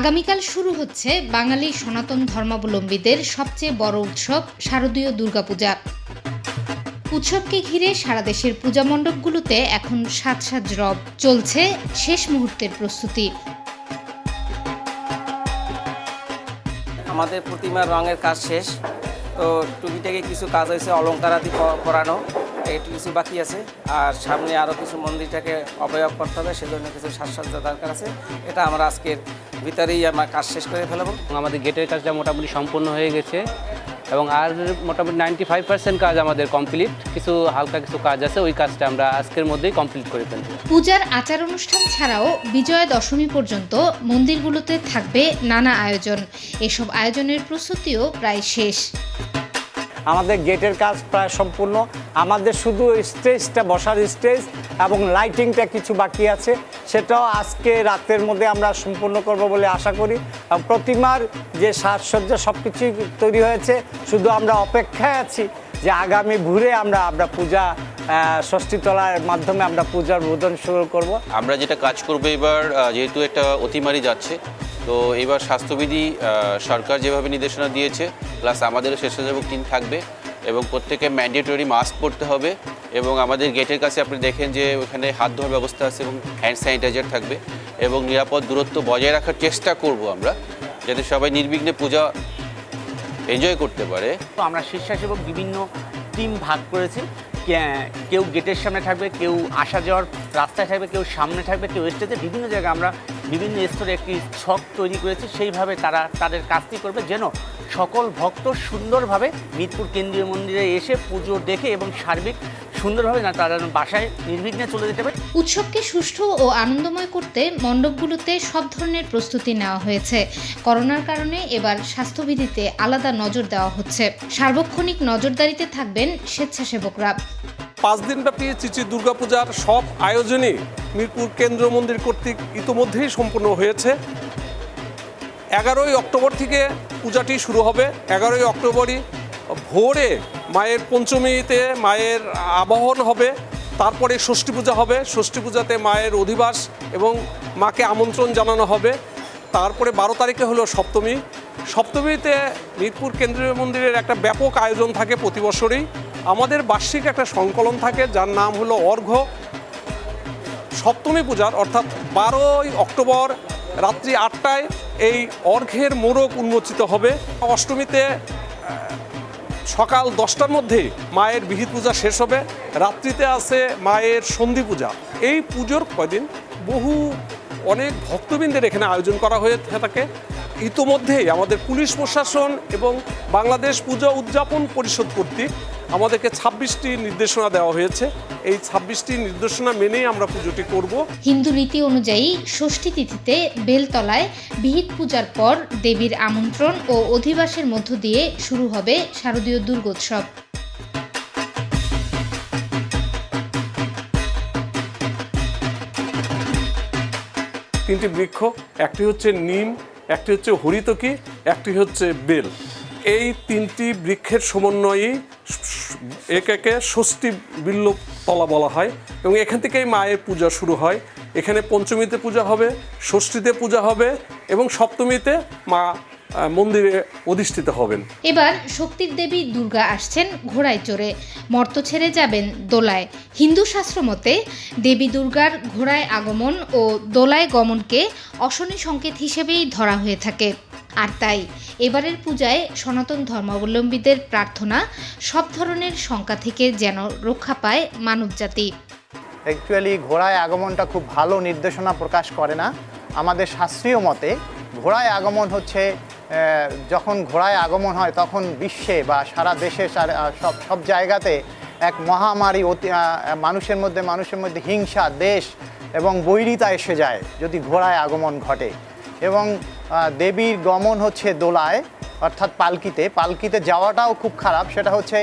আগামীকাল শুরু হচ্ছে বাঙালি সনাতন ধর্মাবলম্বীদের সবচেয়ে বড় উৎসব শারদীয় দুর্গাপূজা। উৎসবকে ঘিরে সারা দেশের পূজা মণ্ডপগুলোতে এখন সাত সাত রব চলছে শেষ মুহূর্তের প্রস্তুতি। আমাদের প্রতিমার রঙের কাজ শেষ। তো টুকিটাকে কিছু কাজ হয়েছে, অলঙ্কারাদি পরানো একটু কিছু বাকি আছে। আর সামনে আরও কিছু মন্দিরটাকে অবয়ব করতে হবে সেজন্য কিছু সাজসজ্জা দরকার আছে। এটা আমরা আজকের ভিতরেই আমরা কাজ শেষ করে ফেলব। এবং আমাদের গেটের কাজটা মোটামুটি সম্পূর্ণ হয়ে গেছে। এবং আর মোটামুটি নাইনটি ফাইভ পার্সেন্ট কাজ আমাদের কমপ্লিট কিছু হালকা কিছু কাজ আছে ওই কাজটা আমরা আজকের মধ্যেই কমপ্লিট করে ফেলব। পূজার আচার অনুষ্ঠান ছাড়াও বিজয়া দশমী পর্যন্ত মন্দিরগুলোতে থাকবে নানা আয়োজন। এসব আয়োজনের প্রস্তুতিও প্রায় শেষ। আমাদের গেটের কাজ প্রায় সম্পূর্ণ। আমাদের শুধু স্টেজটা বসার স্টেজ এবং লাইটিংটা কিছু বাকি আছে। সেটাও আজকে রাতের মধ্যে আমরা সম্পূর্ণ করব বলে আশা করি। প্রতিমার যে সাজসজ্জা সব কিছুই তৈরি হয়েছে, শুধু আমরা অপেক্ষায় আছি যে আগামী ভোরে আমরা আমরা পূজা ষষ্ঠীতলার মাধ্যমে আমরা পূজার বোধন শুরু করব। আমরা যেটা কাজ করব এবার যেহেতু একটা অতিমারি যাচ্ছে তো এবার স্বাস্থ্যবিধি সরকার যেভাবে নির্দেশনা দিয়েছে প্লাস আমাদেরও স্বেচ্ছাসেবক টিম থাকবে এবং প্রত্যেকে ম্যান্ডেটরি মাস্ক পরতে হবে এবং আমাদের গেটের কাছে আপনি দেখেন যে ওখানে হাত ধোয়ার ব্যবস্থা আছে এবং হ্যান্ড স্যানিটাইজার থাকবে এবং নিরাপদ দূরত্ব বজায় রাখার চেষ্টা করব আমরা, যাতে সবাই নির্বিঘ্নে পূজা এনজয় করতে পারে। তো আমরা স্বেচ্ছাসেবক বিভিন্ন টিম ভাগ করেছি। কেউ গেটের সামনে থাকবে, কেউ আসা যাওয়ার রাস্তায় থাকবে, কেউ সামনে থাকবে, কেউ স্টেজে। বিভিন্ন জায়গায় আমরা বিভিন্ন স্তরে একটি ছক তৈরি করেছি, সেইভাবে তারা তাদের কাজটি করবে যেন সকল ভক্ত সুন্দরভাবে মিরপুর কেন্দ্রীয় মন্দিরে এসে পুজো দেখে এবং সার্বিক সুন্দরভাবে না তারা বাসায় নির্বিঘ্নে চলে যেতে পারে। উৎসবকে সুষ্ঠু ও আনন্দময় করতে মণ্ডপগুলোতে সব ধরনের প্রস্তুতি নেওয়া হয়েছে। করোনার কারণে এবার স্বাস্থ্যবিধিতে আলাদা নজর দেওয়া হচ্ছে। সার্বক্ষণিক নজরদারিতে থাকবেন স্বেচ্ছাসেবকরা। পাঁচ দিনব্যাপী চিচি দুর্গাপূজার সব আয়োজনই মিরপুর কেন্দ্র মন্দির কর্তৃক ইতোমধ্যেই সম্পূর্ণ হয়েছে। এগারোই অক্টোবর থেকে পূজাটি শুরু হবে। এগারোই অক্টোবরই ভোরে মায়ের পঞ্চমীতে মায়ের আবাহন হবে, তারপরে ষষ্ঠী পূজা হবে। ষষ্ঠী পূজাতে মায়ের অধিবাস এবং মাকে আমন্ত্রণ জানানো হবে। তারপরে বারো তারিখে হলো সপ্তমী। সপ্তমীতে মিরপুর কেন্দ্রীয় মন্দিরের একটা ব্যাপক আয়োজন থাকে প্রতি বছরই। আমাদের বার্ষিক একটা সংকলন থাকে, যার নাম হলো অর্ঘ্য সপ্তমী পূজার অর্থাৎ বারোই অক্টোবর রাত্রি আটটায় এই অর্ঘ্যের মোড়ক উন্মোচিত হবে। অষ্টমীতে সকাল দশটার মধ্যে মায়ের বিহিত পূজা শেষ হবে। রাত্রিতে আছে মায়ের সন্ধি পূজা। এই পুজোর কয়দিন বহু অনেক ভক্তবৃন্দের এখানে আয়োজন করা হয়ে থাকে। ইতোমধ্যেই আমাদের পুলিশ প্রশাসন এবং বাংলাদেশ পূজা উদযাপন পরিষদ কর্তৃক আমাদেরকে ছাব্বিশটি নির্দেশনা দেওয়া হয়েছে। এই ছাব্বিশটি নির্দেশনা মেনেই আমরা পুজোটি করব। হিন্দু রীতি অনুযায়ী ষষ্ঠী তিথিতে বেলতলায় বিহিত পূজার পর দেবীর আমন্ত্রণ ও অধিবাসের মধ্য দিয়ে শুরু হবে শারদীয় দুর্গোৎসব। তিনটি বৃক্ষ একটি হচ্ছে নিম একটি হচ্ছে হরিতকি একটি হচ্ছে বেল। এই তিনটি বৃক্ষের সমন্বয়েই একে একে ষষ্ঠী বিল্ল তলা বলা হয় এবং এখান থেকেই মায়ের পূজা শুরু হয়। এখানে পঞ্চমীতে পূজা হবে, ষষ্ঠীতে পূজা হবে এবং সপ্তমীতে মা মন্দিরে অধিষ্ঠিত হবেন। এবার শক্তির দেবী দুর্গা আসছেন ঘোড়ায় চড়ে। মর্ত ছেড়ে যাবেন দোলায়। হিন্দু শাস্ত্র মতে দেবী দুর্গার ঘোড়ায় আগমন ও দোলায় গমনকে অশনি সংকেত হিসেবেই ধরা হয়ে থাকে। আর তাই, এবারের পূজায় সনাতন ধর্মাবলম্বীদের প্রার্থনা, সব ধরনের শঙ্কা থেকে যেন রক্ষা পায় মানবজাতি। অ্যাকচুয়ালি ঘোড়ায় আগমনটা খুব ভালো নির্দেশনা প্রকাশ করে না। আমাদের শাস্ত্রীয় মতে, ঘোড়ায় আগমন হচ্ছে যখন ঘোড়ায় আগমন হয়, তখন বিশ্বে বা সারা দেশে সব সব জায়গাতে এক মহামারী অতি মানুষের মধ্যে মানুষের মধ্যে হিংসা, দেশ এবং বৈরিতা এসে যায় যদি ঘোড়ায় আগমন ঘটে। এবং দেবীর গমন হচ্ছে দোলায়, অর্থাৎ পালকিতে। পালকিতে যাওয়াটাও খুব খারাপ। সেটা হচ্ছে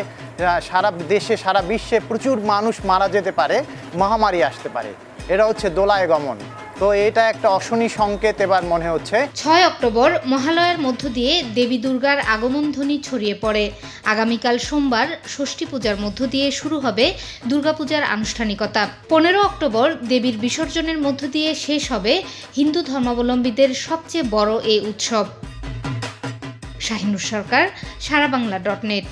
সারা দেশে, সারা বিশ্বে প্রচুর মানুষ মারা যেতে পারে, মহামারী আসতে পারে। এটা হচ্ছে দোলায় গমন। তো এটা একটা অশনি সংকেত এবার মনে হচ্ছে। ছয় অক্টোবর, মহালয়ার মধ্য দিয়ে দেবী দুর্গার আগমন ধ্বনি ছড়িয়ে পড়ে। আগামীকাল সোমবার ষষ্ঠী পূজার মধ্য দিয়ে শুরু হবে দুর্গাপূজার আনুষ্ঠানিকতা। পনেরো অক্টোবর দেবীর বিসর্জনের মধ্য দিয়ে শেষ হবে হিন্দু ধর্মাবলম্বীদের সবচেয়ে বড় এই উৎসব। Shahinur Sarkar Sara Bangla dot net.